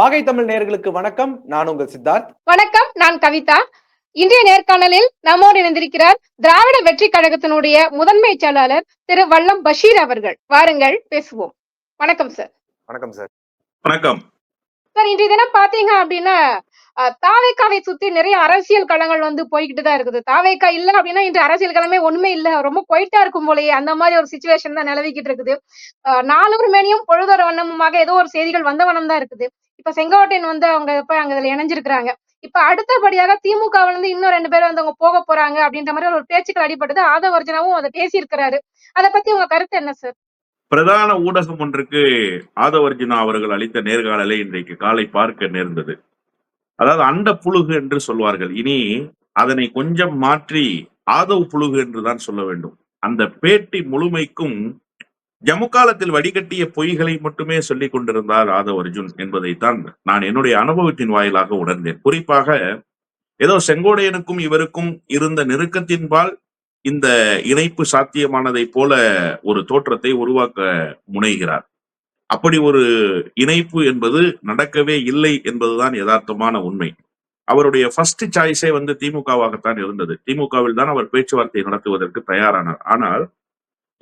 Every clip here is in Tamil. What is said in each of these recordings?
வாகை தமிழ் நேயர்களுக்கு வணக்கம். நான் உங்கள் சித்தார்த். வணக்கம் நான் கவிதா. இன்றைய நேர்காணலில் நம்மோடு இணைந்திருக்கிறார் திராவிட வெற்றி கழகத்தினுடைய முதன்மை செயலாளர் திரு வல்லம் பஷீர் அவர்கள். வாருங்கள் பேசுவோம். வணக்கம் சார் வணக்கம் சார் வணக்கம். சார் இன்றைய தினம் பாத்தீங்க அப்படின்னா தாவேக்காவை சுத்தி நிறைய அரசியல் களங்கள் வந்து போய்கிட்டு தான் இருக்குது. தாவேக்கா இல்ல அப்படின்னா இன்று அரசியல் களமே ஒண்ணுமே இல்ல. ரொம்ப கொயிட்டா இருக்கும் போலயே அந்த மாதிரி ஒரு சுச்சுவேஷன் தான் நிலவிக்கிட்டு இருக்குது. நாளொரு மேனியும் பொழுதொரு வண்ணமுமாக ஏதோ ஒரு செய்திகள் வந்த வண்ணம் தான் இருக்குது. இப்ப செங்கோட்டையன் வந்து அவங்க போய் அங்க இதுல இணைஞ்சிருக்கிறாங்க. இப்ப அடுத்தபடியாக திமுகவுல இருந்து இன்னும் ரெண்டு பேரும் வந்து அவங்க போக போறாங்க அப்படின்ற மாதிரி ஒரு பேச்சுக்கள் அடிபட்டது. ஆதவர்ஜனாவும் அதை பேசியிருக்கிறாரு. அதை பத்தி உங்க கருத்து என்ன சார் பிரதான ஊடகம் ஒன்றுக்கு ஆதவர்ஜுனா அவர்கள் அளித்த நேர்காணலை இன்றைக்கு காலை பார்க்க நேர்ந்தது. அதாவது அண்ட புழுகு என்று சொல்வார்கள். இனி அதனை கொஞ்சம் மாற்றி ஆதவ் புழுகு என்றுதான் சொல்ல வேண்டும். அந்த பேட்டி முழுமைக்கும் ஜமுக்காலத்தில் காலத்தில் வடிகட்டிய பொய்களை மட்டுமே சொல்லிக் கொண்டிருந்தார் ஆதவ் அர்ஜுன் என்பதைத்தான் நான் என்னுடைய அனுபவத்தின் வாயிலாக உணர்ந்தேன். குறிப்பாக ஏதோ செங்கோடையனுக்கும் இவருக்கும் இருந்த நெருக்கத்தின்பால் இந்த இணைப்பு சாத்தியமானதை போல ஒரு தோற்றத்தை உருவாக்க முனைகிறார். அப்படி ஒரு இணைப்பு என்பது நடக்கவே இல்லை என்பதுதான் யதார்த்தமான உண்மை. அவருடைய ஃபர்ஸ்ட் சாய்ஸே வந்து திமுகவாகத்தான் இருந்தது. திமுகவில் தான் அவர் பேச்சுவார்த்தை நடத்துவதற்கு தயாரானார். ஆனால்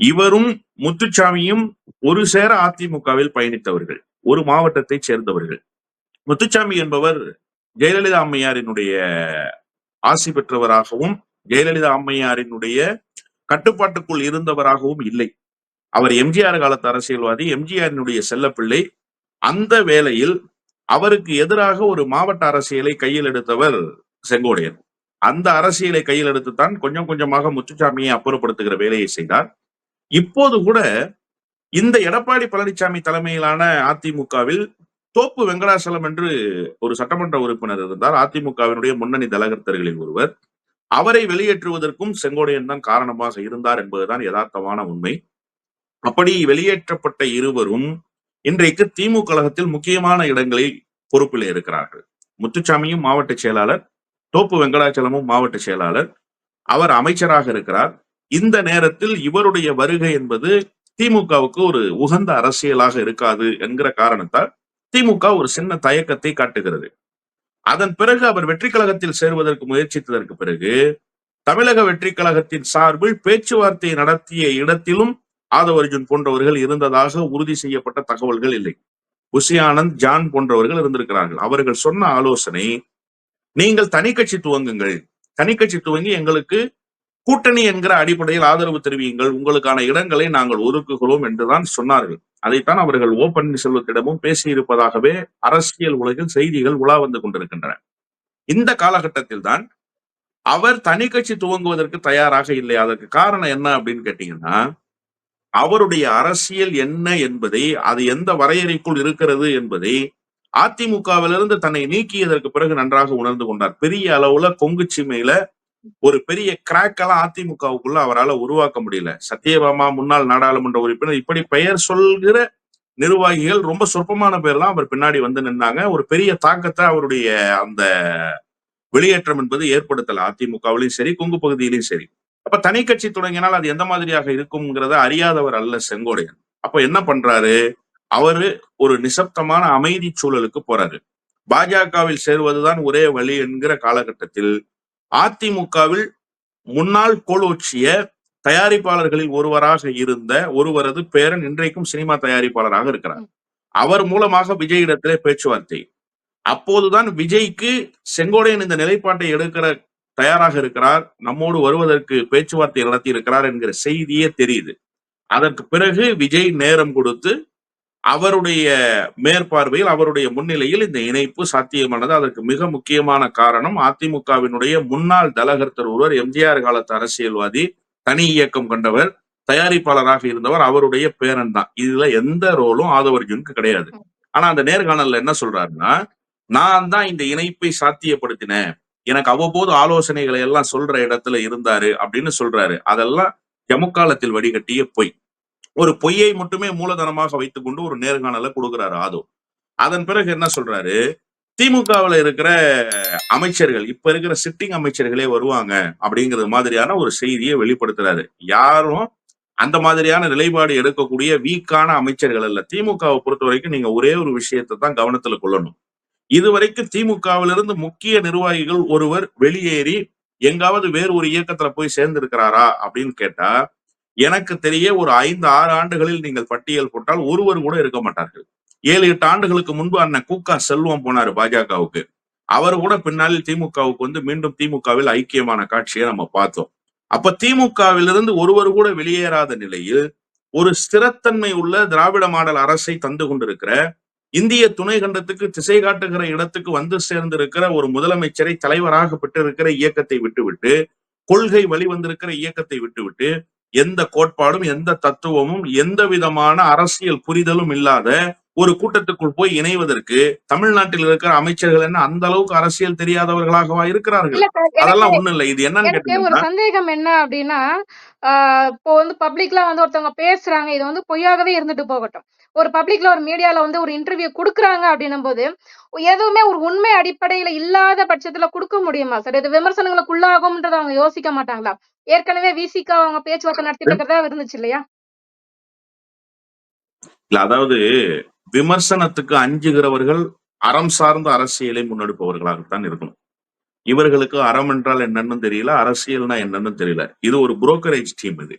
இவரும் முத்துச்சாமியும் ஒரு சேர அதிமுகவில் பயணித்தவர்கள் ஒரு மாவட்டத்தை சேர்ந்தவர்கள். முத்துச்சாமி என்பவர் ஜெயலலிதா அம்மையாரினுடைய ஆசி பெற்றவராகவும் ஜெயலலிதா அம்மையாரினுடைய கட்டுப்பாட்டுக்குள் இருந்தவராகவும் இல்லை. அவர் எம்ஜிஆர் காலத்து அரசியல்வாதி எம்ஜிஆரினுடைய செல்லப்பிள்ளை. அந்த வேளையில் அவருக்கு எதிராக ஒரு மாவட்ட அரசியலை கையில் எடுத்தவர் செங்கோடையன் அந்த அரசியலை கையில் எடுத்துத்தான் கொஞ்சம் கொஞ்சமாக முத்துச்சாமியை அப்புறப்படுத்துகிற வேலையை செய்தார். இப்போது கூட இந்த எடப்பாடி பழனிசாமி தலைமையிலான அதிமுகவில் தோப்பு வெங்கடாசலம் என்று ஒரு சட்டமன்ற உறுப்பினர் இருந்தார். அதிமுகவினுடைய முன்னணி தலகர்த்தர்களில் ஒருவர். அவரை வெளியேற்றுவதற்கும் செங்கோடையன் தான் காரணமாக இருந்தார் என்பதுதான் யதார்த்தமான உண்மை. அப்படி வெளியேற்றப்பட்ட இருவரும் இன்றைக்கு திமுக கழகத்தில் முக்கியமான இடங்களில் பொறுப்பில் இருக்கிறார்கள். முத்துச்சாமியும் மாவட்ட செயலாளர் தோப்பு வெங்கடாச்சலமும் மாவட்ட செயலாளர். அவர் அமைச்சராக இருக்கிறார். இந்த நேரத்தில் இவருடைய வருகை என்பது திமுகவுக்கு ஒரு உகந்த அரசியலாக இருக்காது என்கிற காரணத்தால் திமுக ஒரு சின்ன தயக்கத்தை காட்டுகிறது. அதன் பிறகு அவர் வெற்றி கழகத்தில் சேருவதற்கு முயற்சித்ததற்கு பிறகு தமிழக வெற்றி கழகத்தின் சார்பில் பேச்சுவார்த்தை நடத்திய இடத்திலும் ஆதவ அர்ஜுன் போன்றவர்கள் இருந்ததாக உறுதி செய்யப்பட்ட தகவல்கள் இல்லை. புஷி ஆனந்த் ஜான் போன்றவர்கள் இருந்திருக்கிறார்கள். அவர்கள் சொன்ன ஆலோசனை நீங்கள் தனி கட்சி துவங்குங்கள். தனி கட்சி துவங்கி எங்களுக்கு கூட்டணி என்கிற அடிப்படையில் ஆதரவு தெரிவியுங்கள். உங்களுக்கான இடங்களை நாங்கள் ஒதுக்குகிறோம் என்றுதான் சொன்னார்கள். அதைத்தான் அவர்கள் ஓ பன்னீர்செல்வத்திடமும் பேசியிருப்பதாகவே அரசியல் உலகில் செய்திகள் உலா வந்து கொண்டிருக்கின்றன. இந்த காலகட்டத்தில் தான் அவர் தனி கட்சி துவங்குவதற்கு தயாராக இல்லை. அதற்கு காரணம் என்ன அப்படின்னு கேட்டீங்கன்னா அவருடைய அரசியல் என்ன என்பதை அது எந்த வரையறைக்குள் இருக்கிறது என்பதை அதிமுகவிலிருந்து தன்னை நீக்கியதற்கு பிறகு நன்றாக உணர்ந்து கொண்டார். பெரிய அளவுல கொங்கு சீமையில ஒரு பெரிய கிராக் எல்லாம் அதிமுகவுக்குள்ள அவரால் உருவாக்க முடியல. சத்யபாமா முன்னாள் நாடாளுமன்ற உறுப்பினர் இப்படி பெயர் சொல்கிற நிர்வாகிகள் ரொம்ப சொற்பமான பேர் தான் அவர் பின்னாடி வந்து நின்னாங்க. ஒரு பெரிய தாக்கத்தை அவருடைய அந்த வெளியேற்றம் என்பது ஏற்படுத்தல. அதிமுகவிலையும் சரி கொங்கு பகுதியிலையும் சரி. அப்ப தனி கட்சி தொடங்கினால் அது எந்த மாதிரியாக இருக்கும்ங்கிறத அறியாதவர் அல்ல செங்கோடையன் அப்ப என்ன பண்றாரு? அவரு ஒரு நிசப்தமான அமைதி சூழலுக்கு போறாரு. பாஜகவில் சேருவதுதான் ஒரே வழி என்கிற காலகட்டத்தில் அதிமுகவில் முன்னாள் கோலோச்சிய தயாரிப்பாளர்களில் ஒருவராக இருந்த ஒருவரது பேரன் இன்றைக்கும் சினிமா தயாரிப்பாளராக இருக்கிறார். அவர் மூலமாக விஜயிடத்திலே பேச்சுவார்த்தை. அப்போதுதான் விஜய்க்கு செங்கோடையன் இந்த நிலைப்பாட்டை எடுக்கிற தயாராக இருக்கிறார். நம்மோடு வருவதற்கு பேச்சுவார்த்தை நடத்தி இருக்கிறார் என்கிற செய்தியே தெரியுது. அதற்கு பிறகு விஜய் நேரம் கொடுத்து அவருடைய மேற்பார்வையில் அவருடைய முன்னிலையில் இந்த இணைப்பு சாத்தியமானது. அதற்கு மிக முக்கியமான காரணம் அதிமுகவினுடைய முன்னாள் தலகர்த்தர் ஒருவர் எம்ஜிஆர் காலத்து அரசியல்வாதி தனி இயக்கம் கொண்டவர் தயாரிப்பாளராக இருந்தவர் அவருடைய பேரன் தான். இதுல எந்த ரோலும் ஆதவர்ஜுனுக்கு கிடையாது. ஆனா அந்த நேர்காணல்ல என்ன சொல்றாருன்னா நான் தான் இந்த இணைப்பை சாத்தியப்படுத்தினேன். எனக்கு அவ்வப்போது ஆலோசனைகளை எல்லாம் சொல்ற இடத்துல இருந்தாரு அப்படின்னு சொல்றாரு. அதெல்லாம் ஜமுக்காலத்தில் வடிகட்டிய பொய். ஒரு பொய்யை மட்டுமே மூலதனமாக வைத்துக்கொண்டு ஒரு நேர்காணலை கொடுக்கிறாரு ஆதோ. அதன் பிறகு என்ன சொல்றாரு? திமுகவுல இருக்கிற அமைச்சர்கள் இப்ப இருக்கிற சிட்டிங் அமைச்சர்களே வருவாங்க அப்படிங்கிறது மாதிரியான ஒரு செய்தியை வெளிப்படுத்துறாரு. யாரும் அந்த மாதிரியான நிலைப்பாடு எடுக்கக்கூடிய வீக்கான அமைச்சர்கள் அல்ல. திமுகவை பொறுத்த வரைக்கும் நீங்க ஒரே ஒரு விஷயத்தை தான் கவனத்துல கொள்ளணும். இதுவரைக்கும் திமுகவிலிருந்து முக்கிய நிர்வாகிகள் ஒருவர் வெளியேறி எங்காவது வேறு ஒரு இயக்கத்துல போய் சேர்ந்திருக்கிறாரா அப்படின்னு கேட்டா எனக்கு தெரிய ஒரு ஐந்து ஆறு ஆண்டுகளில் நீங்கள் பட்டியல் போட்டால் ஒருவர் கூட இருக்க மாட்டார்கள். ஏழு எட்டு ஆண்டுகளுக்கு முன்பு அண்ணன் கூக்கா செல்வம் போனாரு பாஜகவுக்கு. அவர் கூட பின்னாளில் திமுகவுக்கு வந்து மீண்டும் திமுகவில் ஐக்கியமான காட்சியை நம்ம பார்த்தோம். அப்ப திமுகவிலிருந்து ஒருவர் கூட வெளியேறாத நிலையில் ஒரு ஸ்திரத்தன்மை உள்ள திராவிட மாடல் அரசை தந்து கொண்டிருக்கிற இந்திய துணை கண்டத்துக்கு திசை காட்டுகிற இடத்துக்கு வந்து சேர்ந்திருக்கிற ஒரு முதலமைச்சரை தலைவராக பெற்றிருக்கிற இயக்கத்தை விட்டுவிட்டு கொள்கை வழிவந்திருக்கிற இயக்கத்தை விட்டுவிட்டு எந்த கோட்பாடும் எந்த தத்துவமும் எந்த விதமான அரசியல் புரிதலும் இல்லாத ஒரு கூட்டத்துக்குள் போய் இணைவதற்கு தமிழ்நாட்டில் இருக்கிற அமைச்சர்கள் என்ன அந்த அளவுக்கு அரசியல் தெரியாதவர்களாகவா இருக்கிறார்கள்? அதெல்லாம் ஒண்ணும் இல்ல. இது என்னன்னு ஒரு சந்தேகம் என்ன அப்படின்னா இப்போ வந்து பப்ளிக்ல வந்து ஒருத்தவங்க பேசுறாங்க இது வந்து பொய்யாகவே இருந்துட்டு போகட்டும். ஒரு பப்ளிக்ல ஒரு மீடியால வந்து ஒரு இன்டர்வியூ கொடுக்குறாங்க அப்படின்னும் போது எதுவுமே ஒரு உண்மை அடிப்படையில இல்லாத பட்சத்துல கொடுக்க முடியுமா சார்? இது விமர்சனங்களுக்குள்ளாகும்ன்றத அவங்க யோசிக்க மாட்டாங்களா? ஏற்கனவே விசிகா அவங்க பேச்சுவார்த்தை நடத்திட்டு இருக்கிறதா இருந்துச்சு இல்லையா? இல்ல அதாவது விமர்சனத்துக்கு அஞ்சுகிறவர்கள் அறம் சார்ந்த அரசியலை முன்னெடுப்பவர்களாகத்தான் இருக்கணும். இவர்களுக்கு அறம் என்றால் என்னன்னு தெரியல அரசியல்னா என்னன்னு தெரியல. இது ஒரு புரோக்கரேஜ் டீம் இது.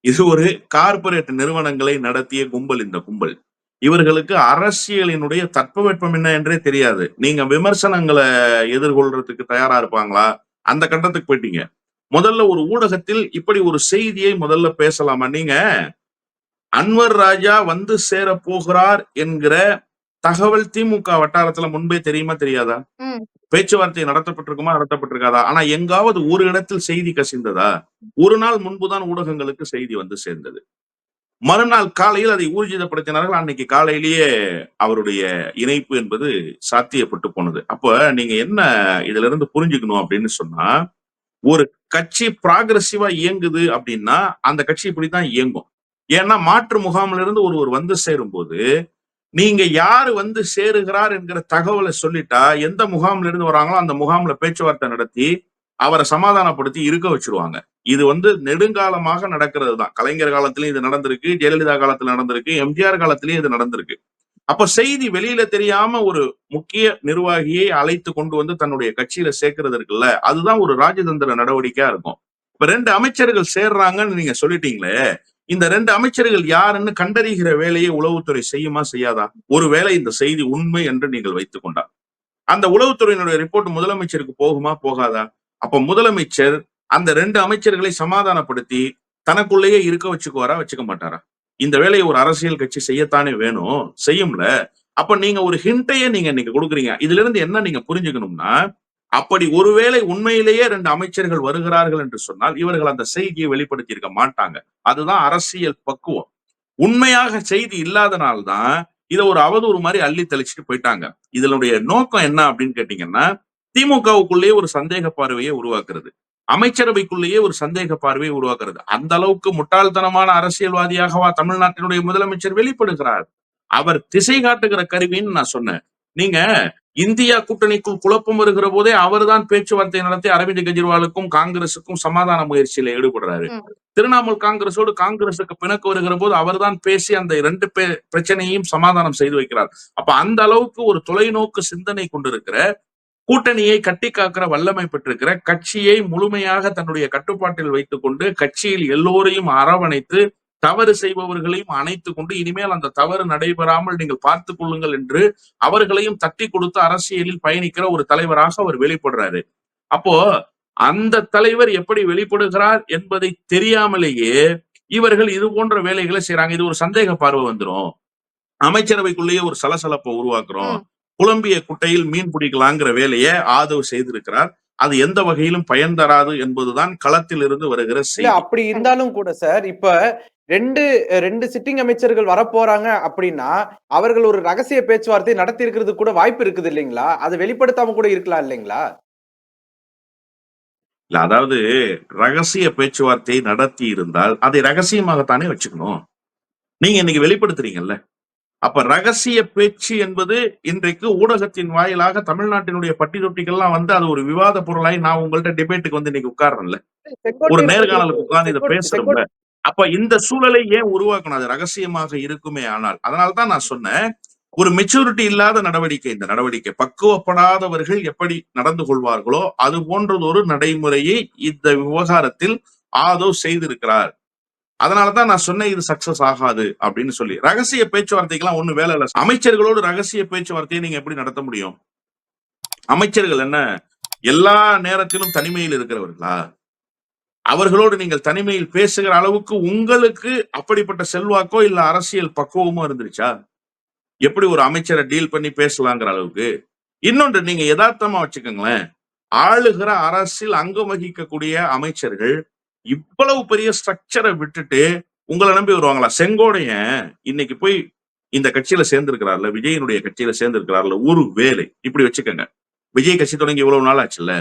இது ஒரு கார்ப்பரேட் நிறுவனங்களை நடத்திய கும்பல் இந்த கும்பல். இவர்களுக்கு அரசியலினுடைய தட்பவெட்பம் என்ன என்றே தெரியாது. நீங்க விமர்சனங்களை எதிர்கொள்றதுக்கு தயாரா இருப்பாங்களா? அந்த கட்டத்துக்கு போயிட்டீங்க. முதல்ல ஒரு ஊடகத்தில் இப்படி ஒரு செய்தியை முதல்ல பேசலாமா? நீங்க அன்வர் ராஜா வந்து சேர போகிறார் என்கிற தகவல் திமுக வட்டாரத்துல முன்பே தெரியுமா தெரியாதா? பேச்சுவார்த்தை நடத்தப்பட்டிருக்குமா நடத்தப்பட்டிருக்காதா? ஆனா எங்காவது ஒரு இடத்தில் செய்தி கசிந்ததா? ஒரு நாள் முன்புதான் ஊடகங்களுக்கு செய்தி வந்து சேர்ந்தது. மறுநாள் காலையில் அதை ஊர்ஜிதப்படுத்தினார்கள். அன்னைக்கு காலையிலேயே அவருடைய இணைப்பு என்பது சாத்தியப்பட்டு போனது. அப்ப நீங்க என்ன இதுல இருந்து புரிஞ்சுக்கணும் அப்படின்னு சொன்னா ஒரு கட்சி ப்ராகிரசிவா இயங்குது அப்படின்னா அந்த கட்சி இப்படித்தான் இயங்கும். ஏன்னா மாற்று முகாமிலிருந்து இருந்து ஒருவர் வந்து சேரும் போது நீங்க யாரு வந்து சேருகிறார் என்கிற தகவலை சொல்லிட்டா எந்த முகாம்ல இருந்து வராங்களோ அந்த முகாம்ல பேச்சுவார்த்தை நடத்தி அவரை சமாதானப்படுத்தி இருக்க வச்சிருவாங்க. இது வந்து நெடுங்காலமாக நடக்கிறது தான். கலைஞர் காலத்திலயும் இது நடந்திருக்கு ஜெயலலிதா காலத்துல நடந்திருக்கு எம்ஜிஆர் காலத்திலயும் இது நடந்திருக்கு. அப்ப செய்தி வெளியில தெரியாம ஒரு முக்கிய நிர்வாகியை அழைத்து கொண்டு வந்து தன்னுடைய கட்சியில சேர்க்கறது இருக்குல்ல அதுதான் ஒரு ராஜதந்திர நடவடிக்கையா இருக்கும். இப்ப ரெண்டு அமைச்சர்கள் சேர்றாங்கன்னு நீங்க சொல்லிட்டீங்களே இந்த ரெண்டு அமைச்சர்கள் யாருன்னு கண்டறிகிற வேலையை உளவுத்துறை செய்யுமா செய்யாதா? ஒருவேளை இந்த செய்தி உண்மை என்று நீங்கள் வைத்துக் கொண்டார் அந்த உளவுத்துறையினுடைய ரிப்போர்ட் முதலமைச்சருக்கு போகுமா போகாதா? அப்ப முதலமைச்சர் அந்த ரெண்டு அமைச்சர்களை சமாதானப்படுத்தி தனக்குள்ளேயே இருக்க வச்சுக்குவாரா வச்சுக்க மாட்டாரா? இந்த வேலையை ஒரு அரசியல் கட்சி செய்யத்தானே வேணும்? செய்யும்ல. அப்ப நீங்க ஒரு ஹிண்ட்டையே நீங்க இன்னைக்கு கொடுக்குறீங்க. இதுல இருந்து என்ன நீங்க புரிஞ்சுக்கணும்னா அப்படி ஒருவேளை உண்மையிலேயே ரெண்டு அமைச்சர்கள் வருகிறார்கள் என்று சொன்னால் இவர்கள் அந்த செய்தியை வெளிப்படுத்தி இருக்க மாட்டாங்க. அதுதான் அரசியல் பக்குவம். உண்மையாக செய்தி இல்லாதனால்தான் இதை ஒரு அவதூறு மாதிரி அள்ளி தெளிச்சுட்டு போயிட்டாங்க. இதனுடைய நோக்கம் என்ன அப்படின்னு கேட்டீங்கன்னா திமுகவுக்குள்ளேயே ஒரு சந்தேக பார்வையை உருவாக்குறது. அமைச்சரவைக்குள்ளேயே ஒரு சந்தேக பார்வையை உருவாக்குறது. அந்த அளவுக்கு முட்டாள்தனமான அரசியல்வாதியாகவா தமிழ்நாட்டினுடைய முதலமைச்சர் வெளிப்படுகிறார்? அவர் திசை காட்டுகிற கருவின்னு நான் சொன்னேன். நீங்க இந்தியா கூட்டணிக்குள் குழப்பம் வருகிற போதே அவர்தான் பேச்சுவார்த்தை நடத்தி அரவிந்த் கெஜ்ரிவாலுக்கும் காங்கிரசுக்கும் சமாதான முயற்சியில ஈடுபடுறாரு. திரிணாமுல் காங்கிரஸோடு காங்கிரசுக்கு பிணக்கு வருகிற போது அவர்தான் பேசி அந்த இரண்டு பிரச்சனையையும் சமாதானம் செய்து வைக்கிறார் அப்ப அந்த அளவுக்கு ஒரு தொலைநோக்கு சிந்தனை கொண்டிருக்கிற கூட்டணியை கட்டி காக்கிற வல்லமை பெற்றிருக்கிற கட்சியை முழுமையாக தன்னுடைய கட்டுப்பாட்டில் வைத்துக் கொண்டு கட்சியில் எல்லோரையும் அரவணைத்து தவறு செய்பவர்களையும் அணைத்துக் கொண்டு இனிமேல் அந்த தவறு நடைபெறாமல் நீங்கள் பார்த்துக் கொள்ளுங்கள் என்று அவர்களையும் தட்டி கொடுத்து அரசியலில் பயணிக்கிற ஒரு தலைவராக அவர் வெளிப்படுறாரு. அப்போ அந்த தலைவர் எப்படி வெளிப்படுகிறார் என்பதை தெரியாமலேயே இவர்கள் இது போன்ற வேலைகளை செய்றாங்க. இது ஒரு சந்தேக பார்வை வந்துரும். அமைச்சரவைக்குள்ளேயே ஒரு சலசலப்பை உருவாக்குறோம். ம். குழம்பிய குட்டையில் மீன் பிடிக்கலாங்கிற வேலையை ஆதவ் செய்திருக்கிறார். அது எந்த வகையிலும் பயன் தராது என்பதுதான் களத்தில் இருந்து வருகிற அப்படி இருந்தாலும் கூட சார் இப்ப ரெண்டு ரெண்டு சிட்டிங் அமைச்சர்கள் வரப்போறாங்க அப்படின்னா அவர்கள் ஒரு ரகசிய பேச்சுவார்த்தை நடத்தி இருக்கிறது கூட வாய்ப்பு இருக்குது இல்லைங்களா? அதை வெளிப்படுத்தாம கூட இருக்கலாம் இல்லைங்களா? இல்ல அதாவது ரகசிய பேச்சுவார்த்தை நடத்தி இருந்தால் அதை ரகசியமாகத்தானே வச்சுக்கணும். நீங்க இன்னைக்கு வெளிப்படுத்துறீங்கல்ல. அப்ப ரகசிய பேச்சு என்பது இன்றைக்கு ஊடகத்தின் வாயிலாக தமிழ்நாட்டினுடைய பட்டி தொட்டிகள்லாம் வந்து அது ஒரு விவாத பொருளாய் நான் உங்கள்ட்ட டிபேட்டுக்கு வந்து இன்னைக்கு உட்கார்றேன்ல. ஒரு நேர்காணலுக்கு உட்கார்ந்து இதை பேசுறோம்ல. அப்ப இந்த சூழலை ஏன் உருவாக்கணும்? அது ரகசியமாக இருக்குமே ஆனால் அதனால்தான் நான் சொன்னேன் ஒரு மெச்சூரிட்டி இல்லாத நடவடிக்கை இந்த நடவடிக்கை. பக்குவப்படாதவர்கள் எப்படி நடந்து கொள்வார்களோ அது போன்றதொரு நடைமுறையை இந்த விவகாரத்தில் ஆதோ செய்திருக்கிறார். அதனாலதான் நான் சொன்னேன் இது சக்சஸ் ஆகாது அப்படின்னு சொல்லி. ரகசிய பேச்சுவார்த்தைக்கெல்லாம் ஒண்ணு வேலை இல்லை. அமைச்சர்களோடு ரகசிய பேச்சுவார்த்தையை நீங்க எப்படி நடத்த முடியும்? அமைச்சர்கள் என்ன? எல்லா நேரத்திலும் தனிமையில் இருக்கிறவர்களா? அவர்களோடு நீங்கள் தனிமையில் பேசுகிற அளவுக்கு உங்களுக்கு அப்படிப்பட்ட செல்வாக்கோ இல்ல அரசியல் பக்குவமோ இருந்துருச்சா? எப்படி ஒரு அமைச்சரை டீல் பண்ணி பேசலாங்கிற அளவுக்கு? இன்னொன்று நீங்க யதார்த்தமா வச்சுக்கோங்களேன். ஆளுகிற அரசில் அங்கம் வகிக்கக்கூடிய அமைச்சர்கள் இவ்வளவு பெரிய ஸ்ட்ரக்சரை விட்டுட்டு உங்களை நம்பி வருவாங்களா? செங்கோடையன் இன்னைக்கு போய் இந்த கட்சியில சேர்ந்திருக்கிறார்ல விஜயனுடைய கட்சியில சேர்ந்திருக்கிறார்ல ஒரு வேலை. இப்படி வச்சுக்கோங்க. விஜய் கட்சி தொடங்கி இவ்வளவு நாள் ஆச்சுல்ல.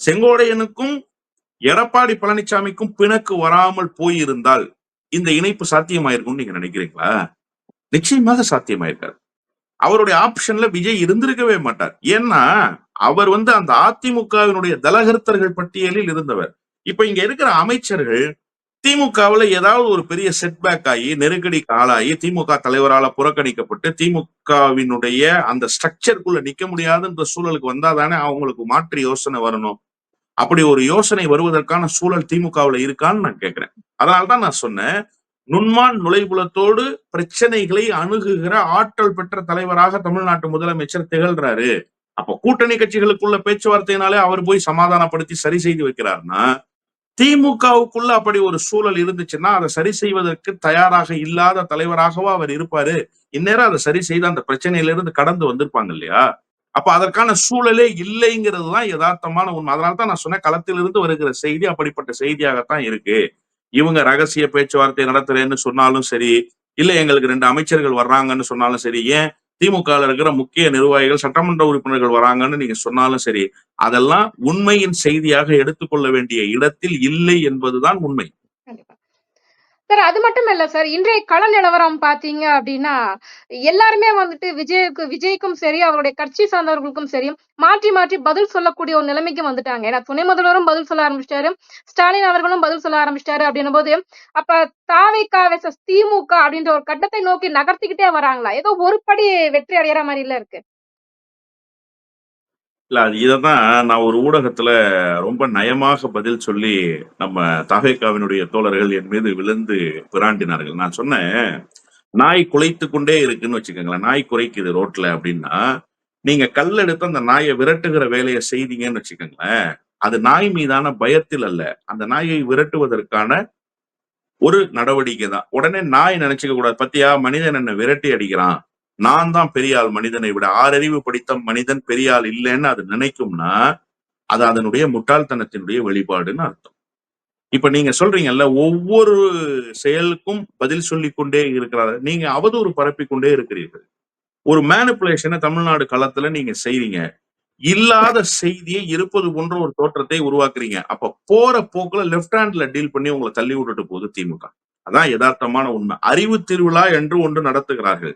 செங்கோடையனுக்கும் எடப்பாடி பழனிசாமிக்கும் பிணக்கு வராமல் போயிருந்தால் இந்த இணைப்பு சாத்தியமாயிருக்கும்னு நீங்க நினைக்கிறீங்களா? நிச்சயமாக சாத்தியமாயிருக்காது. அவருடைய ஆப்ஷன்ல விஜய் இருந்திருக்கவே மாட்டார். ஏன்னா அவர் வந்து அந்த அதிமுகவினுடைய தலகர்த்தர்கள் பட்டியலில் இருந்தவர். இப்ப இங்க இருக்கிற அமைச்சர்கள் திமுகவுல ஏதாவது ஒரு பெரிய செட்பேக் ஆகி நெருக்கடிக்கு ஆளாகி திமுக தலைவரால புறக்கணிக்கப்பட்டு திமுகவினுடைய அந்த ஸ்ட்ரக்சருக்குள்ள நிக்க முடியாதுன்ற சூழலுக்கு வந்தா தானே அவங்களுக்கு மாற்று யோசனை வரணும். அப்படி ஒரு யோசனை வருவதற்கான சூழல் திமுகவுல இருக்கான்னு நான் கேட்கிறேன் அதனால்தான் நான் சொன்னேன் நுண்மான் நுழைபுலத்தோடு பிரச்சனைகளை அணுகுகிற ஆற்றல் பெற்ற தலைவராக தமிழ்நாட்டு முதலமைச்சர் திகழ்றாரு. அப்ப கூட்டணி கட்சிகளுக்குள்ள பேச்சுவார்த்தையினாலே அவர் போய் சமாதானப்படுத்தி சரி செய்து வைக்கிறார்னா திமுகவுக்குள்ள அப்படி ஒரு சூழல் இருந்துச்சுன்னா அதை சரி செய்வதற்கு தயாராக இல்லாத தலைவராகவோ அவர் இருப்பாரு. இந்நேரம் அதை சரி செய்து அந்த பிரச்சனையில இருந்து கடந்து வந்திருப்பாங்க இல்லையா? அப்ப அதற்கான சூழலே இல்லைங்கிறது தான் யதார்த்தமான உண்மை. அதனால தான் நான் சொன்னேன் களத்திலிருந்து வருகிற செய்தி அப்படிப்பட்ட செய்தியாகத்தான் இருக்கு. இவங்க ரகசிய பேச்சுவார்த்தை நடத்துறேன்னு சொன்னாலும் சரி இல்ல எங்களுக்கு ரெண்டு அமைச்சர்கள் வர்றாங்கன்னு சொன்னாலும் சரி ஏன் திமுக இருக்கிற முக்கிய நிர்வாகிகள் சட்டமன்ற உறுப்பினர்கள் வராங்கன்னு நீங்க சொன்னாலும் சரி அதெல்லாம் உண்மையின் செய்தியாக எடுத்துக்கொள்ள வேண்டிய இடத்தில் இல்லை என்பதுதான் உண்மை. கண்டிப்பா. சார் அது மட்டும் இல்ல சார். இன்றைய கள நிலவரம் பாத்தீங்க அப்படின்னா எல்லாருமே வந்துட்டு விஜய்க்கு விஜய்க்கும் சரி அவருடைய கட்சி சார்ந்தவர்களுக்கும் சரி மாற்றி மாற்றி பதில் சொல்லக்கூடிய ஒரு நிலைமைக்கு வந்துட்டாங்க. ஏன்னா துணை முதல்வரும் பதில் சொல்ல ஆரம்பிச்சிட்டாரு. ஸ்டாலின் அவர்களும் பதில் சொல்ல ஆரம்பிச்சிட்டாரு அப்படின்னும் போது அப்ப தாவைக்கா வெர்சஸ் திமுக அப்படின்ற ஒரு கட்டத்தை நோக்கி நகர்த்திக்கிட்டே வராங்களா? ஏதோ ஒரு படி வெற்றி அடையிற மாதிரி இல்ல இருக்கு. இல்ல அது இததான் நான் ஒரு ஊடகத்துல ரொம்ப நயமாக பதில் சொல்லி நம்ம தாகேக்காவினுடைய தோழர்கள் என் மீது விழுந்து பிராண்டினார்கள் நான் சொன்னேன் நாய் குலைத்து கொண்டே இருக்குன்னு வச்சுக்கோங்களேன் நாய் குறைக்குது ரோட்ல அப்படின்னா நீங்க கல் எடுத்து அந்த நாயை விரட்டுகிற வேலையை செய்தீங்கன்னு வச்சுக்கோங்களேன் அது நாய் மீதான பயத்தில் அல்ல. அந்த நாயை விரட்டுவதற்கான ஒரு நடவடிக்கை தான் உடனே நாய் நினைச்சுக்க கூடாது. பத்தியா? மனிதன் என்ன விரட்டி அடிக்கிறான். நான் தான் பெரியாள் மனிதனை விட ஆறறிவு படித்த மனிதன் பெரியாள் இல்லைன்னு அது நினைக்கும்னா அது அதனுடைய முட்டாள்தனத்தினுடைய வெளிப்பாடுன்னு அர்த்தம். இப்ப நீங்க சொல்றீங்கல்ல ஒவ்வொரு செயலுக்கும் பதில் சொல்லி கொண்டே இருக்கிறார். நீங்க அவதூறு பரப்பி கொண்டே இருக்கிறீர்கள். ஒரு மேனிப்புலேஷனை தமிழ்நாடு களத்துல நீங்க செய்றீங்க. இல்லாத செய்தியை இருப்பது போன்ற ஒரு தோற்றத்தை உருவாக்குறீங்க. அப்ப போற போக்குல லெப்ட் ஹேண்ட்ல டீல் பண்ணி உங்களை தள்ளி விட்டுட்டு போகுது திமுக. அதான் யதார்த்தமான உண்மை. அறிவு திருவிழா என்று ஒன்று நடத்துகிறார்கள்.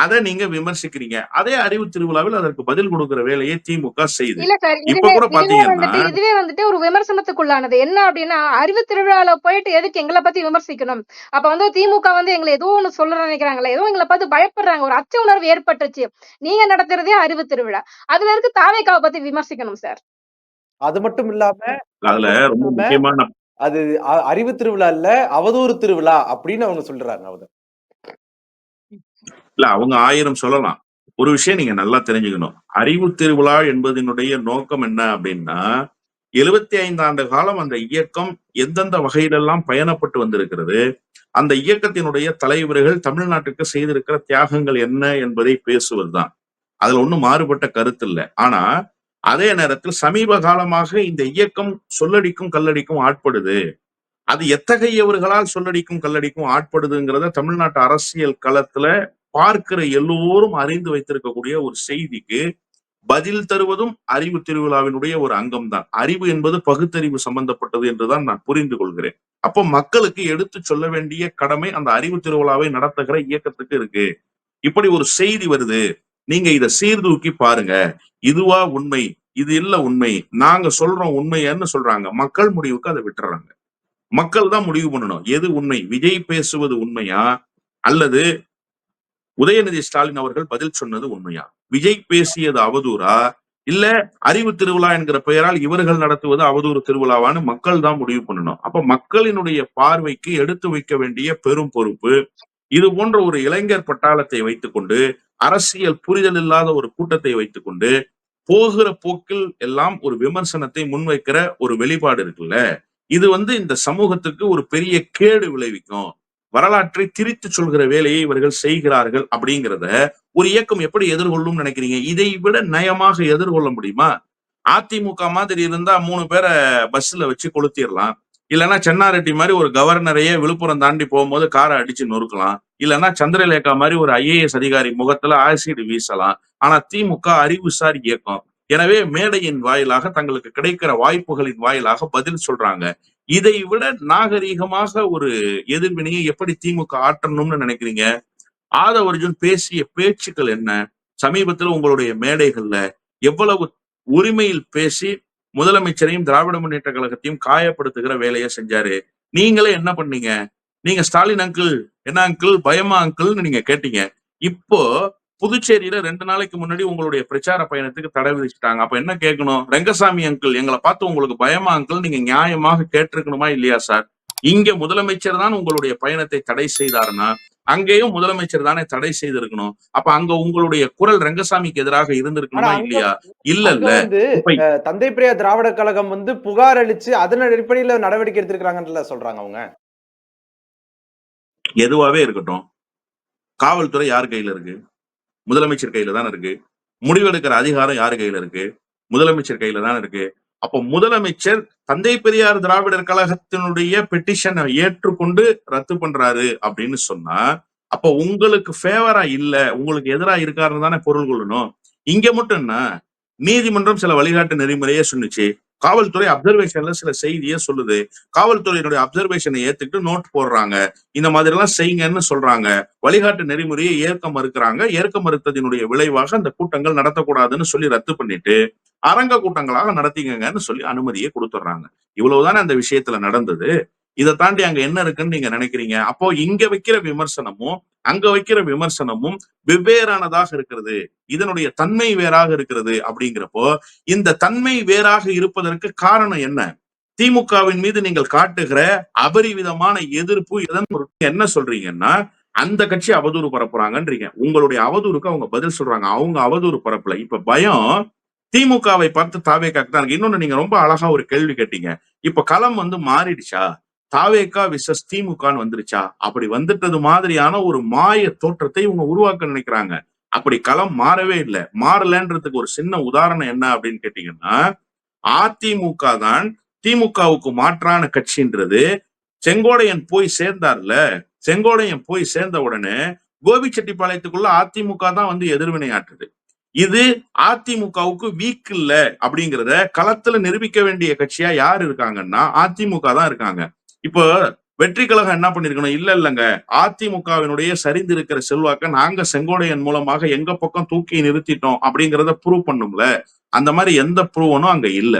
அதை நீங்க விமர்சிக்கிறீங்க. அதே அறிவு திருவிழாவில் அதற்கு பதில் கொடுக்கிற வேலையை திமுக செய்யுது இப்ப இதுவே கூட பாத்தீங்கன்னா வந்துட்டு இதுவே வந்துட்டு ஒரு விமர்சனத்துக்குள்ளானது. என்ன அப்படின்னா அறிவு திருவிழால போயிட்டு எதுக்கு எங்களை பத்தி விமர்சிக்கணும்? அப்ப வந்து திமுக வந்து எங்களை ஏதோ ஒண்ணு சொல்ல நினைக்கிறாங்களே ஏதோ எங்களை பார்த்து பயப்படுறாங்க. ஒரு அச்ச உணர்வு ஏற்பட்டுச்சு நீங்க நடத்துறதே அறிவு திருவிழா. அதுல இருக்கு தாவேக்காவை பத்தி விமர்சிக்கணும் சார். அது மட்டும் இல்லாம அதுல ரொம்ப முக்கியமான அது அறிவு திருவிழா இல்ல அவதூறு திருவிழா அப்படின்னு அவங்க சொல்றாங்க அவங்க இல்ல அவங்க ஆயிரம் சொல்லலாம். ஒரு விஷயம் நீங்க நல்லா தெரிஞ்சுக்கணும். அறிவு திருவிழா என்பதனுடைய நோக்கம் என்ன அப்படின்னா எழுபத்தி ஐந்து ஆண்டு காலம் அந்த இயக்கம் எந்தெந்த வகையிலெல்லாம் பயணப்பட்டு வந்திருக்கிறது அந்த இயக்கத்தினுடைய தலைவர்கள் தமிழ்நாட்டுக்கு செய்திருக்கிற தியாகங்கள் என்ன என்பதை பேசுவதுதான். அதுல ஒண்ணும் மாறுபட்ட கருத்து இல்லை. ஆனா அதே நேரத்தில் சமீப காலமாக இந்த இயக்கம் சொல்லடிக்கும் கல்லடிக்கும் ஆட்படுது. அது எத்தகையவர்களால் சொல்லடிக்கும் கல்லடிக்கும் ஆட்படுதுங்கிறத தமிழ்நாட்டு அரசியல் களத்துல பார்க்கிற எல்லோரும் அறிந்து வைத்திருக்கக்கூடிய ஒரு செய்திக்கு பதில் தருவதும் அறிவு திருவிழாவினுடைய ஒரு அங்கம் தான் அறிவு என்பது பகுத்தறிவு சம்பந்தப்பட்டது என்றுதான் நான் புரிந்து கொள்கிறேன். அப்போ மக்களுக்கு எடுத்து சொல்ல வேண்டிய கடமை அந்த அறிவு திருவிழாவை நடத்துகிற இயக்கத்துக்கு இருக்கு. இப்படி ஒரு செய்தி வருது. நீங்க இத சீர்தூக்கி பாருங்க. இதுவா உண்மை இது இல்ல உண்மை நாங்க சொல்றோம் உண்மையன்னு சொல்றாங்க. மக்கள் முடிவுக்கு அதை விட்டுறாங்க. மக்கள் தான் முடிவு பண்ணணும். எது உண்மை? விஜய் பேசுவது உண்மையா? அல்லது உதயநிதி ஸ்டாலின் அவர்கள் பதில் சொன்னது உண்மையா? விஜய் பேசியது அவதூறா? இல்ல அறிவு திருவிழா என்கிற பெயரால் இவர்கள் நடத்துவது அவதூறு திருவிழாவான்னு மக்கள் தான் முடிவு பண்ணணும். அப்ப மக்களினுடைய பார்வைக்கு எடுத்து வைக்க வேண்டிய பெரும் பொறுப்பு இது போன்ற ஒரு இளைஞர் பட்டாளத்தை வைத்துக்கொண்டு அரசியல் புரிதல் இல்லாத ஒரு கூட்டத்தை வைத்துக்கொண்டு போகிற போக்கில் எல்லாம் ஒரு விமர்சனத்தை முன்வைக்கிற ஒரு வெளிப்பாடு இருக்குல்ல? இது வந்து இந்த சமூகத்துக்கு ஒரு பெரிய கேடு விளைவிக்கும். வரலாற்றை திரித்து சொல்கிற வேலையை இவர்கள் செய்கிறார்கள் அப்படிங்கிறத ஒரு இயக்கம் எப்படி எதிர்கொள்ளும் நினைக்கிறீங்க? இதை விட நயமாக எதிர்கொள்ள முடியுமா? அதிமுக மாதிரி இருந்தா மூணு பேரை பஸ்ல வச்சு கொளுத்திடலாம். இல்லைன்னா சென்னாரெட்டி மாதிரி ஒரு கவர்னரையே விழுப்புரம் தாண்டி போகும்போது காரை அடிச்சு நொறுக்கலாம். இல்லைன்னா சந்திரலேகா மாதிரி ஒரு ஐஏஎஸ் அதிகாரி முகத்துல ஆசிட் வீசலாம். ஆனா திமுக அறிவுசார் இயக்கம். எனவே மேடையின் வாயிலாக தங்களுக்கு கிடைக்கிற வாய்ப்புகளின் வாயிலாக பதில் சொல்றாங்க. இதை விட நாகரீகமாக ஒரு எதிர்வினையை எப்படி திமுக ஆற்றணும்னு நினைக்கிறீங்க? ஆதவ அர்ஜுன் பேசிய பேச்சுக்கள் என்ன? சமீபத்தில் உங்களுடைய மேடைகள்ல எவ்வளவு உரிமையில் பேசி முதலமைச்சரையும் திராவிட முன்னேற்ற கழகத்தையும் காயப்படுத்துகிற வேலையை செஞ்சாரு? நீங்களே என்ன பண்ணீங்க? நீங்க ஸ்டாலின் அங்கிள் என்ன அங்கிள் பயமா அங்கிள்னு நீங்க கேட்டீங்க. இப்போ புதுச்சேரியில ரெண்டு நாளைக்கு முன்னாடி உங்களுடைய பிரச்சார பயணத்துக்கு தடை விதிச்சுட்டாங்க. அப்ப என்ன கேட்கணும்? ரெங்கசாமி அங்கிள் எங்களை பார்த்து உங்களுக்கு பயமா அங்கிள் நீங்க நியாயமாக கேட்டிருக்கணுமா இல்லையா சார் இங்க முதலமைச்சர் தான் உங்களுடைய பயணத்தை தடை செய்தாருன்னா அங்கேயும் முதலமைச்சர் தானே தடை செய்திருக்கணும். அப்ப அங்க உங்களுடைய குரல் ரெங்கசாமிக்கு எதிராக இருந்திருக்கணுமா இல்லையா? இல்ல இல்ல. தந்தை பெரியார் திராவிட கழகம் வந்து புகார் அளிச்சு அதன் அடிப்படையில நடவடிக்கை எடுத்திருக்காங்கன்றத சொல்றாங்க அவங்க. எதுவாவே இருக்கட்டும். காவல்துறை யார் கையில இருக்கு? முதலமைச்சர் கையில தான் இருக்கு? முடிவெடுக்கிற அதிகாரம் யாரு கையில இருக்கு? முதலமைச்சர் கையில தான் இருக்கு? அப்போ முதலமைச்சர் தந்தை பெரியார் திராவிடர் கழகத்தினுடைய பெட்டிஷனை ஏற்றுக்கொண்டு ரத்து பண்றாரு அப்படின்னு சொன்னா அப்போ உங்களுக்கு ஃபேவரா இல்ல உங்களுக்கு எதிரா இருக்காருன்னு தானே பொருள் கொள்ளணும். இங்க மட்டும் என்ன? நீதிமன்றம் சில வழிகாட்டு நெறிமுறையே சொன்னுச்சு. காவல்துறை அப்சர்வேஷன்ல சில செய்தியே சொல்லுது. காவல்துறையினுடைய அப்சர்வேஷனை ஏத்துக்கிட்டு நோட் போடுறாங்க. இந்த மாதிரி எல்லாம் செய்யுங்கன்னு சொல்றாங்க. வழிகாட்டு நெறிமுறையை ஏற்க மறுக்கிறாங்க. ஏற்க மறுத்ததினுடைய விளைவாக அந்த கூட்டங்கள் நடத்தக்கூடாதுன்னு சொல்லி ரத்து பண்ணிட்டு அரங்க கூட்டங்களாக நடத்திங்கன்னு சொல்லி அனுமதியை கொடுத்துட்றாங்க. இவ்வளவுதானே அந்த விஷயத்துல நடந்தது? இதை தாண்டி அங்க என்ன இருக்குன்னு நீங்க நினைக்கிறீங்க? அப்போ இங்க வைக்கிற விமர்சனமும் அங்க வைக்கிற விமர்சனமும் வெவ்வேறானதாக இருக்கிறது. இதனுடைய தன்மை வேறாக இருக்கிறது அப்படிங்கிறப்போ இந்த தன்மை வேறாக இருப்பதற்கு காரணம் என்ன? திமுகவின் மீது நீங்கள் காட்டுகிற அபரிவிதமான எதிர்ப்பு இதன் என்ன சொல்றீங்கன்னா அந்த கட்சி அவதூறு பரப்புறாங்கன்றீங்க. உங்களுடைய அவதூறுக்கு அவங்க பதில் சொல்றாங்க. அவங்க அவதூறு பரப்பல. இப்ப பயம் திமுகவை பார்த்து தாவேக்காக்கு தான் இருக்கு. இன்னொன்னு நீங்க ரொம்ப அழகா ஒரு கேள்வி கேட்டீங்க. இப்ப களம் வந்து மாறிடுச்சா? தாவேக்கா விசஸ் திமுகன்னு வந்துருச்சா? அப்படி வந்துட்டது மாதிரியான ஒரு மாய தோற்றத்தை இவங்க உருவாக்க நினைக்கிறாங்க. அப்படி களம் மாறவே இல்லை. மாறலன்றதுக்கு ஒரு சின்ன உதாரணம் என்ன அப்படின்னு கேட்டீங்கன்னா அதிமுக தான் திமுகவுக்கு மாற்றான கட்சின்றது. செங்கோடையன் போய் சேர்ந்தார்ல. செங்கோடையன் போய் சேர்ந்த உடனே கோபிச்செட்டிப்பாளையத்துக்குள்ள அதிமுக தான் வந்து எதிர்வினையாற்றுது. இது அதிமுகவுக்கு வீக் இல்ல அப்படிங்கிறத களத்துல நிரூபிக்க வேண்டிய கட்சியா யார் இருக்காங்கன்னா அதிமுக தான் இருக்காங்க. இப்போ வெற்றி கழகம் என்ன பண்ணிருக்கணும்? இல்ல இல்லங்க. அதிமுகவினுடைய சரிந்து இருக்கிற செல்வாக்க நாங்க செங்கோடையன் மூலமாக எங்க பக்கம் தூக்கி நிறுத்திட்டோம் அப்படிங்கறத ப்ரூவ் பண்ணும்ல? அந்த மாதிரி எந்த ப்ரூவனும் அங்க இல்ல.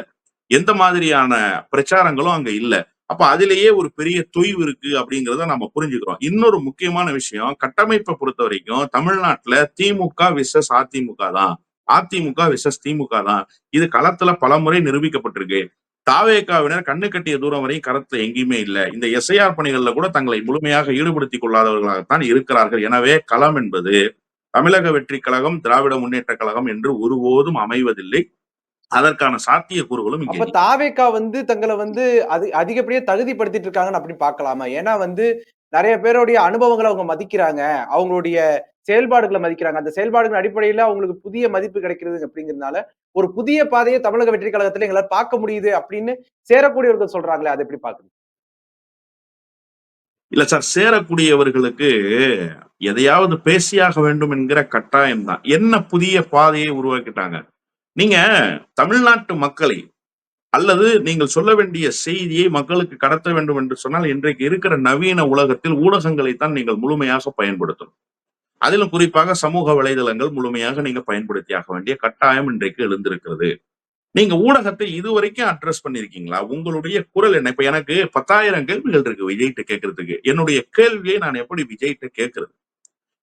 எந்த மாதிரியான பிரச்சாரங்களும் அங்க இல்ல. அப்ப அதுலேயே ஒரு பெரிய தொய்வு இருக்கு அப்படிங்கிறத நம்ம புரிஞ்சுக்கிறோம். இன்னொரு முக்கியமான விஷயம் கட்டமைப்பை பொறுத்த வரைக்கும் தமிழ்நாட்டுல திமுக விசஸ் அதிமுக தான். அதிமுக விசஸ் திமுக தான். இது களத்துல பலமுறை நிரூபிக்கப்பட்டிருக்கு. தாவேக்காவினர் கண்ணு கட்டிய தூரம் வரையும் கரத்துல எங்கேயுமே இல்ல. இந்த எஸ்ஐஆர் பணிகள்ல கூட தங்களை முழுமையாக ஈடுபடுத்திக் கொள்ளாதவர்களாகத்தான் இருக்கிறார்கள். எனவே களம் என்பது தமிழக வெற்றி கழகம் திராவிட முன்னேற்ற கழகம் என்று ஒருபோதும் அமைவதில்லை. அதற்கான சாத்திய கூறுகளும் இங்கே அப்ப தாவேக்கா வந்து தங்களை வந்து அது அதிகப்படியே தகுதிப்படுத்திட்டு இருக்காங்கன்னு அப்படி பார்க்கலாமா? ஏன்னா வந்து நிறைய பேருடைய அனுபவங்களை அவங்க மதிக்கிறாங்க. அவங்களுடைய செயல்பாடுகளை மதிக்கிறாங்க. அந்த செயல்பாடுகள் அடிப்படையில அவங்களுக்கு புதிய மதிப்பு கிடைக்கிறது அப்படிங்கிறதுனால ஒரு புதிய பாதையை தமிழக வெற்றி கழகத்துல எங்களால பார்க்க முடியுது அப்படின்னு சேரக்கூடியவர்கள் சொல்றாங்களே அதை எப்படி பாக்குறீங்க இல்ல சார் சேரக்கூடியவர்களுக்கு எதையாவது பேசியாக வேண்டும் என்கிற கட்டாயம் தான். என்ன புதிய பாதையை உருவாக்கிட்டாங்க? நீங்க தமிழ்நாட்டு மக்களை அல்லது நீங்கள் சொல்ல வேண்டிய செய்தியை மக்களுக்கு கடத்த வேண்டும் என்று சொன்னால் இன்றைக்கு இருக்கிற நவீன உலகத்தில் ஊடகங்களை தான் நீங்கள் முழுமையாக பயன்படுத்தணும். அதிலும் குறிப்பாக சமூக வலைதளங்கள் முழுமையாக நீங்க பயன்படுத்தியாக வேண்டிய கட்டாயம் இன்றைக்கு எழுந்திருக்கிறது. நீங்க ஊடகத்தை இதுவரைக்கும் அட்ரஸ் பண்ணிருக்கீங்களா? உங்களுடைய குரல் என்ன? இப்ப எனக்கு பத்தாயிரம் கேள்விகள் இருக்கு விஜய்கிட்ட கேட்கறதுக்கு. என்னுடைய கேள்வியை நான் எப்படி விஜய்கிட்ட கேட்கறது?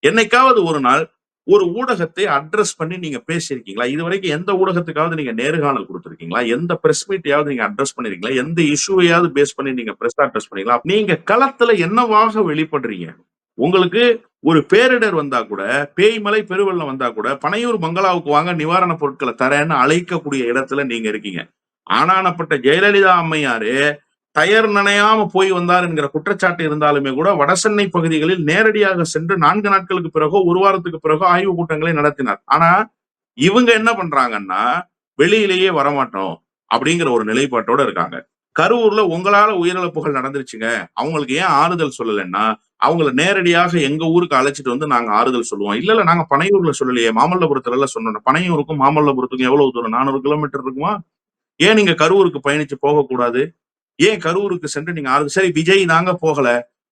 என்னைக்காவது ஒரு நாள் ஒரு ஊடகத்தை அட்ரஸ் பண்ணி நீங்க பேசியிருக்கீங்களா? இது வரைக்கும் எந்த ஊடகத்துக்காவது நீங்க நேர்காணல் கொடுத்துருக்கீங்களா? எந்த பிரஸ் மீட்டையாவது நீங்க அட்ரஸ் பண்ணிருக்கீங்களா? எந்த இஷ்யூவையாவது பேஸ் பண்ணி நீங்க பிரஸ் அட்ரஸ் பண்ணீங்களா நீங்க களத்துல என்னவாக வெளிப்படுறீங்க? உங்களுக்கு ஒரு பேரிடர் வந்தா கூட பேய்மலை பெருவெள்ளம் வந்தா கூட பனையூர் பங்களாவுக்கு வாங்க நிவாரண பொருட்களை தரேன்னு அழைக்கக்கூடிய இடத்துல நீங்க இருக்கீங்க. ஆனானப்பட்ட ஜெயலலிதா அம்மையாரு டயர் நனையாம போய் வந்தார் என்கிற குற்றச்சாட்டு இருந்தாலுமே கூட வடசென்னை பகுதிகளில் நேரடியாக சென்று நான்கு நாட்களுக்கு பிறகோ ஒரு வாரத்துக்கு பிறகோ ஆய்வு கூட்டங்களை நடத்தினார். ஆனா இவங்க என்ன பண்றாங்கன்னா வெளியிலேயே வரமாட்டோம் அப்படிங்கிற ஒரு நிலைப்பாட்டோட இருக்காங்க. கரூர்ல உங்களால உயிரிழப்புகள் நடந்துருச்சுங்க. அவங்களுக்கு ஏன் ஆறுதல் சொல்லலைன்னா அவங்கள நேரடியாக எங்க ஊருக்கு அழைச்சிட்டு வந்து நாங்க ஆறுதல் சொல்லுவோம். இல்ல இல்ல நாங்க பனையூர்ல சொல்லலையே மாமல்லபுரத்துல எல்லாம் சொன்னோம் பனையூருக்கும் மாமல்லபுரத்துக்கும் எவ்வளவு தூரம்? நானூறு கிலோமீட்டர் இருக்குமா? ஏன் நீங்க கரூருக்கு பயணிச்சு போகக்கூடாது? ஏன் கரூருக்கு சென்று நீங்க ஆறுதல் சரி விஜய் நாங்க போகல.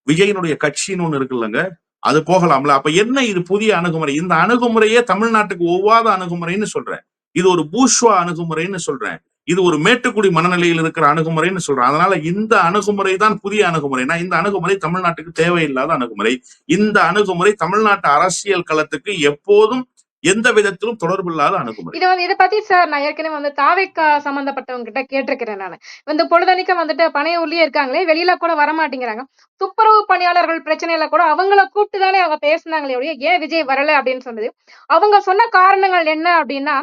விஜயினுடைய கட்சின்னு ஒண்ணு இருக்குல்லங்க. அது போகலாம்ல. அப்ப என்ன இது புதிய அணுகுமுறை? இந்த அணுகுமுறையே தமிழ்நாட்டுக்கு ஒவ்வாத அணுகுமுறைன்னு சொல்றேன். இது ஒரு பூஷ்வா அணுகுமுறைன்னு சொல்றேன். இது ஒரு மேட்டுக்குடி மனநிலையில் இருக்கிற அணுகுமுறைன்னு சொல்றேன் அதனால இந்த அணுகுமுறை தான் புதிய அணுகுமுறைனா இந்த அணுகுமுறை தமிழ்நாட்டுக்கு தேவையில்லாத அணுகுமுறை. இந்த அணுகுமுறை தமிழ்நாட்டு அரசியல் களத்துக்கு எப்போதும் எந்த விதத்திலும் தொடர்பில்லாத அணுகுமுறை. இது வந்து இதை பத்தி சார் நான் ஏற்கனவே வந்து தாவேக்கா சம்பந்தப்பட்டவங்க கிட்ட கேட்டிருக்கிறேன் நான். இந்த பொழுதனிக்க வந்துட்டு பணைய உள்ளே இருக்காங்களே வெளியில கூட வர மாட்டேங்கிறாங்க துப்புரவு பணியாளர்கள் பிரச்சனையில கூட அவங்கள கூப்பிட்டு தானே அவங்க பேசினாங்களே ஒழிய ஏன் விஜய் வரல அப்படின்னு சொன்னது. அவங்க சொன்ன காரணங்கள் என்ன அப்படின்னா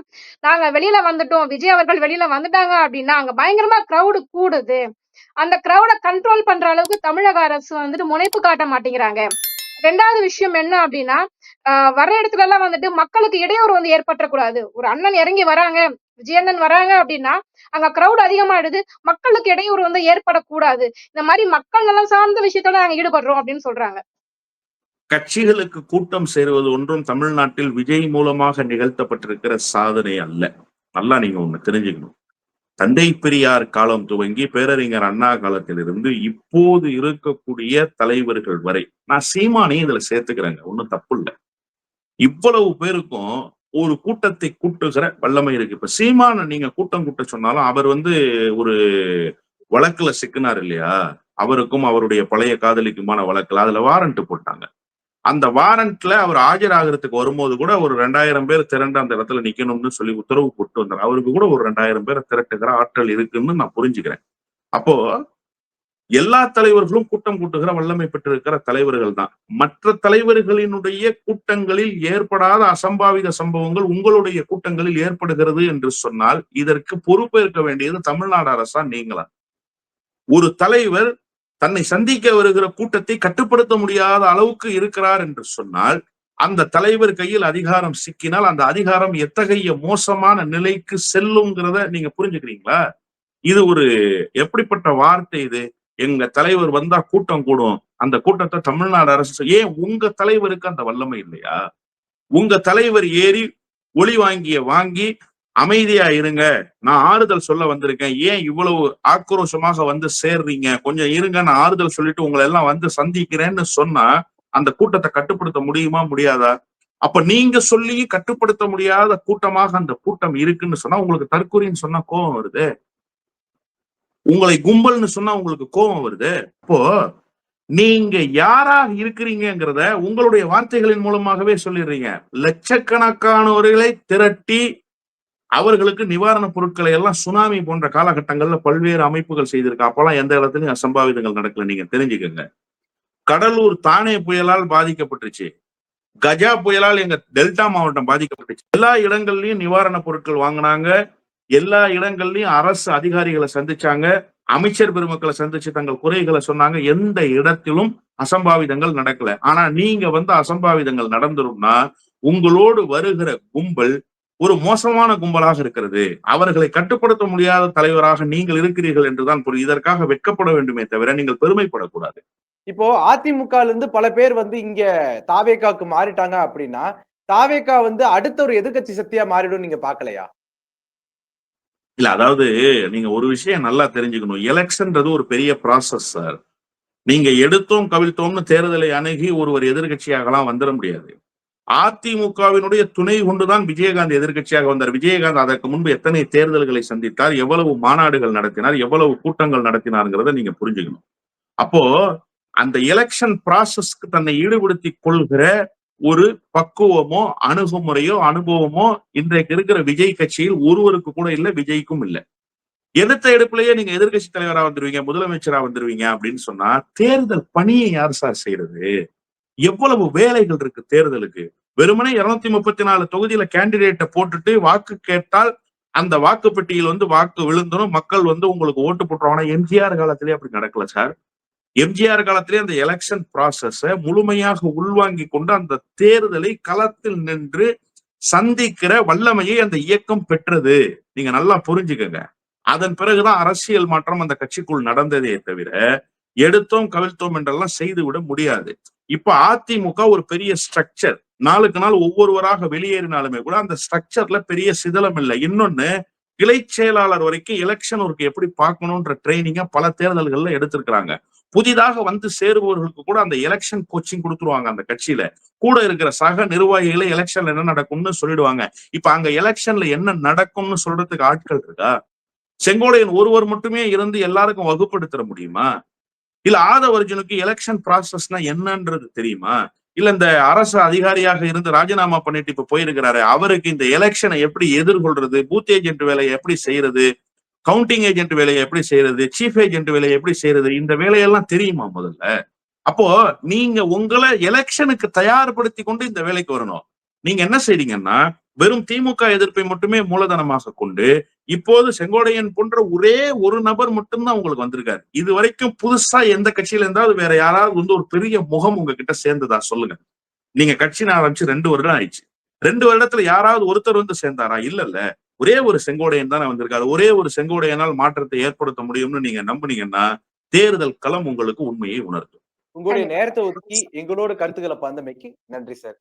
நாங்க வெளியில வந்துட்டோம் விஜய் அவர்கள் வெளியில வந்துட்டாங்க அப்படின்னா அங்க பயங்கரமா கிரௌடு கூடுது. அந்த கிரௌட கண்ட்ரோல் பண்ற அளவுக்கு தமிழக அரசு வந்துட்டு முனைப்பு காட்ட மாட்டேங்கிறாங்க. ரெண்டாவது விஷயம் என்ன அப்படின்னா ஆஹ் வர்ற இடத்துல எல்லாம் வந்துட்டு மக்களுக்கு இடையூறு வந்து ஏற்பட்டக்கூடாது ஒரு அண்ணன் இறங்கி வராங்க விஜயண்ணன் வராங்க அப்படின்னா அங்க கிரௌட் அதிகமாயிடுது மக்களுக்கு இடையூறு வந்து ஏற்படக்கூடாது. இந்த மாதிரி மக்கள் நல்லா சார்ந்த விஷயத்தோட நாங்க ஈடுபடுறோம் அப்படின்னு சொல்றாங்க. கட்சிகளுக்கு கூட்டம் சேருவது ஒன்றும் தமிழ்நாட்டில் விஜய் மூலமாக நிகழ்த்தப்பட்டிருக்கிற சாதனை அல்ல. நல்லா நீங்க ஒண்ணு தெரிஞ்சுக்கணும். தந்தை பெரியார் காலம் துவங்கி பேரறிஞர் அண்ணா காலத்திலிருந்து இப்போது இருக்கக்கூடிய தலைவர்கள் வரை நான் சீமானையும் இதுல சேர்த்துக்கிறேங்க ஒன்னும் தப்பு இல்லை. இவ்வளவு பேருக்கும் ஒரு கூட்டத்தை கூட்டுகிற வல்லமை இருக்கு. இப்ப சீமான நீங்க கூட்டம் கூட்ட சொன்னாலும் அவர் வந்து ஒரு வழக்குல சிக்கினார் இல்லையா? அவருக்கும் அவருடைய பழைய காதலிக்குமான வழக்குல அதுல வாரண்ட் போட்டாங்க. அந்த வாரண்ட்ல அவர் ஆஜராகிறதுக்கு வரும்போது கூட ஒரு ரெண்டாயிரம் பேர் திரண்டு அந்த இடத்துல நிக்கணும்னு சொல்லி உத்தரவு போட்டு வந்தார். அவருக்கு கூட ஒரு ரெண்டாயிரம் பேரை திரட்டுகிற ஆற்றல் இருக்குன்னு நான் புரிஞ்சுக்கிறேன். அப்போ எல்லா தலைவர்களும் கூட்டம் கூட்டுகிற வல்லமை பெற்றிருக்கிற தலைவர்கள் தான் மற்ற தலைவர்களினுடைய கூட்டங்களில் ஏற்படாத அசம்பாவித சம்பவங்கள் உங்களுடைய கூட்டங்களில் ஏற்படுகிறது என்று சொன்னால் இதற்கு பொறுப்பேற்க வேண்டியது தமிழ்நாடு அரசா நீங்களா ஒரு தலைவர் தன்னை சந்திக்க வருகிற கூட்டத்தை கட்டுப்படுத்த முடியாத அளவுக்கு இருக்கிறார் என்று சொன்னால் அந்த தலைவர் கையில் அதிகாரம் சிக்கினால் அந்த அதிகாரம் எத்தகைய மோசமான நிலைக்கு செல்லுங்கிறத நீங்க புரிஞ்சுக்கிறீங்களா? இது ஒரு எப்படிப்பட்ட வார்த்தை இது? எங்க தலைவர் வந்தா கூட்டம் கூடும். அந்த கூட்டத்தை தமிழ்நாடு அரசு ஏன் உங்க தலைவருக்கு அந்த வல்லமை இல்லையா? உங்க தலைவர் ஏறி ஒளி வாங்கிய வாங்கி அமைதியா இருங்க. நான் ஆறுதல் சொல்ல வந்திருக்கேன். ஏன் இவ்வளவு ஆக்ரோஷமாக வந்து சேர்றீங்க? கொஞ்சம் இருங்க நான் ஆறுதல் சொல்லிட்டு உங்களை எல்லாம் வந்து சந்திக்கிறேன்னு சொன்னா அந்த கூட்டத்தை கட்டுப்படுத்த முடியுமா முடியாதா? அப்ப நீங்க சொல்லி கட்டுப்படுத்த முடியாத கூட்டமாக அந்த கூட்டம் இருக்குன்னு சொன்னா உங்களுக்கு தற்கொலைன்னு சொன்னா கோபம் வருது. உங்களை கும்பல்னு சொன்னா உங்களுக்கு கோபம் வருது. அப்போ நீங்க யாராக இருக்கிறீங்கிறத உங்களுடைய வார்த்தைகளின் மூலமாகவே சொல்லிடுறீங்க. லட்சக்கணக்கானவர்களை திரட்டி அவர்களுக்கு நிவாரணப் பொருட்களை எல்லாம் சுனாமி போன்ற காலகட்டங்கள்ல பல்வேறு அமைப்புகள் செய்திருக்கு. அப்பெல்லாம் எந்த இடத்துலயும் அசம்பாவிதங்கள் நடக்கல. நீங்க தெரிஞ்சுக்கங்க. கடலூர் தானே புயலால் பாதிக்கப்பட்டுச்சு. கஜா புயலால் எங்க டெல்டா மாவட்டம் பாதிக்கப்பட்டுச்சு. எல்லா இடங்கள்லயும் நிவாரண பொருட்கள் வாங்கினாங்க. எல்லா இடங்கள்லயும் அரசு அதிகாரிகளை சந்திச்சாங்க அமைச்சர் பெருமக்களை சந்திச்சு தங்கள் குறைகளை சொன்னாங்க. எந்த இடத்திலும் அசம்பாவிதங்கள் நடக்கல. ஆனா நீங்க வந்து அசம்பாவிதங்கள் நடந்துரும்னா உங்களோடு வருகிற கும்பல் ஒரு மோசமான கும்பலாக இருக்கிறது. அவர்களை கட்டுப்படுத்த முடியாத தலைவராக நீங்கள் இருக்கிறீர்கள் என்றுதான் புரியும் இதற்காக வெட்கப்பட வேண்டுமே தவிர நீங்கள் பெருமைப்படக்கூடாது. இப்போ அதிமுகல இருந்து பல பேர் வந்து இங்க தாவேக்காக்கு மாறிட்டாங்க அப்படின்னா தாவேக்கா வந்து அடுத்த ஒரு எதிர்க்கட்சி சக்தியா மாறிடும் நீங்க பாக்கலையா இல்ல அதாவது நீங்க ஒரு விஷயம் நல்லா தெரிஞ்சுக்கணும். எலெக்ஷன்றது ஒரு பெரிய ப்ராசஸ் சார் நீங்க எடுத்தோம் கவிழ்த்தோம்னு தேர்தலை அணுகி ஒருவர் எதிர்கட்சியாகலாம் வந்துட முடியாது. அதிமுகவினுடைய துணை கொண்டுதான் விஜயகாந்த் எதிர்கட்சியாக வந்தார். விஜயகாந்த் அதற்கு முன்பு எத்தனை தேர்தல்களை சந்தித்தார் எவ்வளவு மாநாடுகள் நடத்தினார் எவ்வளவு கூட்டங்கள் நடத்தினார்ங்கிறத நீங்க புரிஞ்சுக்கணும். அப்போ அந்த எலெக்ஷன் ப்ராசஸ்க்கு தன்னை ஈடுபடுத்திக் கொள்கிற ஒரு பக்குவமோ அணுகுமுறையோ அனுபவமோ இன்றைக்கு இருக்கிற விஜய் கட்சியில் ஒருவருக்கு கூட இல்ல விஜய்க்கும் இல்ல. எதிர்த்த எடுப்புலயே நீங்க எதிர்க்கட்சி தலைவரா வந்துருவீங்க முதலமைச்சரா வந்துருவீங்க அப்படின்னு சொன்னா தேர்தல் பணியை யார் சார் செய்யறது? எவ்வளவு வேலைகள் இருக்கு தேர்தலுக்கு? வெறுமனே இருநூத்தி முப்பத்தி நாலு தொகுதியில கேண்டிடேட்டை போட்டுட்டு வாக்கு கேட்டால் அந்த வாக்குப்பெட்டியில் வந்து வாக்கு விழுந்தரும் மக்கள் வந்து உங்களுக்கு ஓட்டு போட்டுருவாங்க. எம்ஜிஆர் காலத்திலேயே அப்படி நடக்கல சார். எம்ஜிஆர் காலத்திலே அந்த எலெக்ஷன் ப்ராசஸ முழுமையாக உள்வாங்கி கொண்டு அந்த தேர்தலை களத்தில் நின்று சந்திக்கிற வல்லமையை அந்த இயக்கம் பெற்றது. நீங்க நல்லா புரிஞ்சுக்கங்க. அதன் பிறகுதான் அரசியல் மாற்றம் அந்த கட்சிக்குள் நடந்ததே தவிர எடுத்தோம் கவிழ்த்தோம் என்றெல்லாம் செய்து விட முடியாது. இப்ப அதிமுக ஒரு பெரிய ஸ்ட்ரக்சர் நாளுக்கு நாள் ஒவ்வொருவராக வெளியேறினாலுமே கூட அந்த ஸ்ட்ரக்சர்ல பெரிய சிதலம் இல்லை. இன்னொன்னு கிளை செயலாளர் வரைக்கும் எலெக்ஷன் ஒர்க் எப்படி பார்க்கணும்ன்ற ட்ரைனிங்கை பல தேர்தல்கள்ல எடுத்திருக்கிறாங்க. புதிதாக வந்து சேருபவர்களுக்கு கூட அந்த எலெக்ஷன் கோச்சிங் கொடுத்துருவாங்க அந்த கட்சியில. கூட இருக்கிற சக நிர்வாகிகளை எலெக்ஷன்ல என்ன நடக்கும்னு சொல்லிடுவாங்க. இப்ப அங்க எலெக்ஷன்ல என்ன நடக்கும்னு சொல்றதுக்கு ஆட்கள் இருக்கா? செங்கோடையன் ஒருவர் மட்டுமே இருந்து எல்லாருக்கும் வகுப்படுத்த முடியுமா? இல்ல ஆதவர்ஜுனுக்கு எலெக்ஷன் ப்ராசஸ்னா என்னன்றது தெரியுமா? இல்ல இந்த அரசு அதிகாரியாக இருந்து ராஜினாமா பண்ணிட்டு இப்ப போயிருக்கிறாரு. அவருக்கு இந்த எலெக்ஷனை எப்படி எதிர்கொள்றது? பூத் ஏஜென்ட் வேலையை எப்படி செய்யறது? கவுண்டிங் ஏஜென்ட் வேலையை எப்படி செய்யறது? சீஃப் ஏஜென்ட் வேலையை எப்படி செய்யறது? இந்த வேலையெல்லாம் தெரியுமா முதல்ல? அப்போ நீங்க உங்களை எலெக்ஷனுக்கு தயார்படுத்தி கொண்டு இந்த வேலைக்கு வரணும். நீங்க என்ன செய்றீங்கன்னா வெறும் திமுக எதிர்ப்பை மட்டுமே மூலதனமாக கொண்டு இப்போது செங்கோடையன் போன்ற ஒரே ஒரு நபர் மட்டும்தான் உங்களுக்கு வந்திருக்காரு. இது வரைக்கும் புதுசா எந்த கட்சியில இருந்தாலும் வேற யாராவது வந்து ஒரு பெரிய முகம் உங்ககிட்ட சேர்ந்ததா சொல்லுங்க. நீங்க கட்சி ஆரம்பிச்சு ரெண்டு வருடம் ஆயிடுச்சு. ரெண்டு வருடத்துல யாராவது ஒருத்தர் வந்து சேர்ந்தாரா? இல்ல இல்ல ஒரே ஒரு செங்கோடையன் தானே வந்திருக்காரு. ஒரே ஒரு செங்கோடையனால் மாற்றத்தை ஏற்படுத்த முடியும்னு நீங்க நம்புனீங்கன்னா தேர்தல் களம் உங்களுக்கு உண்மையை உணர்த்தும். உங்களுடைய நேரத்தை ஒதுக்கி எங்களோட கருத்துக்களை பந்தமைக்கு நன்றி சார்.